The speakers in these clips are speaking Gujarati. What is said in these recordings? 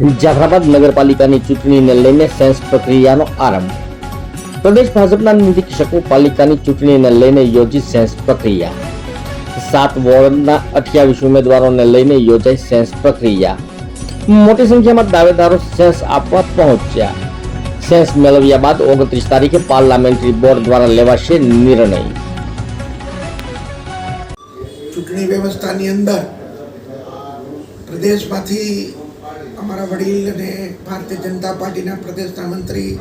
જાફરાબાદ નગરપાલિકાની ચૂંટણીને લઈને સેન્સ પ્રક્રિયાનો આરંભ. પ્રદેશ ભાજપના નિરીક્ષકો પાલિકાની ચૂંટણીને લઈને યોજી સેન્સ પ્રક્રિયા. સાત વોર્ડના અઠ્યાવીસ ઉમેદવારોને લઈને યોજાઈ સેન્સ પ્રક્રિયા. મોટી સંખ્યામાં દાવેદારો સેન્સ આપવા પહોંચ્યા. સેન્સ મેળવ્યા બાદ ઓગણત્રીસ તારીખે પાર્લામેન્ટરી બોર્ડ દ્વારા લેવાશે નિર્ણય. ચૂંટણી વ્યવસ્થાની અંદર પ્રદેશમાંથી અમારા વડીલ અને ભારતીય જનતા પાર્ટીના પ્રદેશના મંત્રી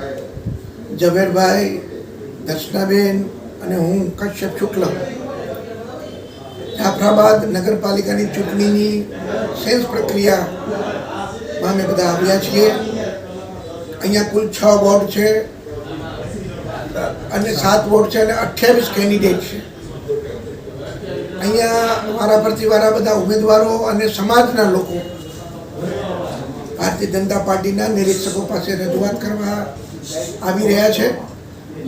ઝવેરભાઈ દર્શનાબેન અને હું કશ્યપ શુક્લ. જાફરાબાદ નગરપાલિકાની ચૂંટણીની સેન્સ પ્રક્રિયામાં અમે બધા આવ્યા છીએ. અહીંયા કુલ છ વોર્ડ છે અને સાત વોર્ડ છે અને અઠ્યાવીસ કેન્ડિડેટ છે. અહીંયા વારા પરથી વારા બધા ઉમેદવારો અને સમાજના લોકો ભારતીય જનતા પાર્ટીના નિરીક્ષકો પાસે રજૂઆત કરવા આવી રહ્યા છે.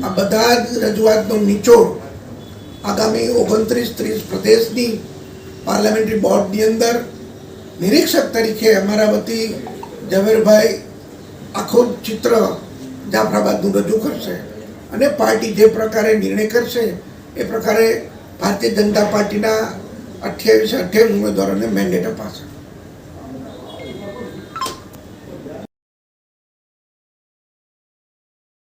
આ બધા જ રજૂઆતનો નિચોડ આગામી ઓગણત્રીસ ત્રીસ પ્રદેશની પાર્લામેન્ટરી બોર્ડની અંદર નિરીક્ષક તરીકે અમારા વતી ઝવેરભાઈ આખું ચિત્ર જાફરાબાદનું રજૂ કરશે અને પાર્ટી જે પ્રકારે નિર્ણય કરશે એ પ્રકારે ભારતીય જનતા પાર્ટીના અઠ્યાવીસ અઠ્યાવીસ ઉમેદવારોને મેન્ડેટ અપાશે.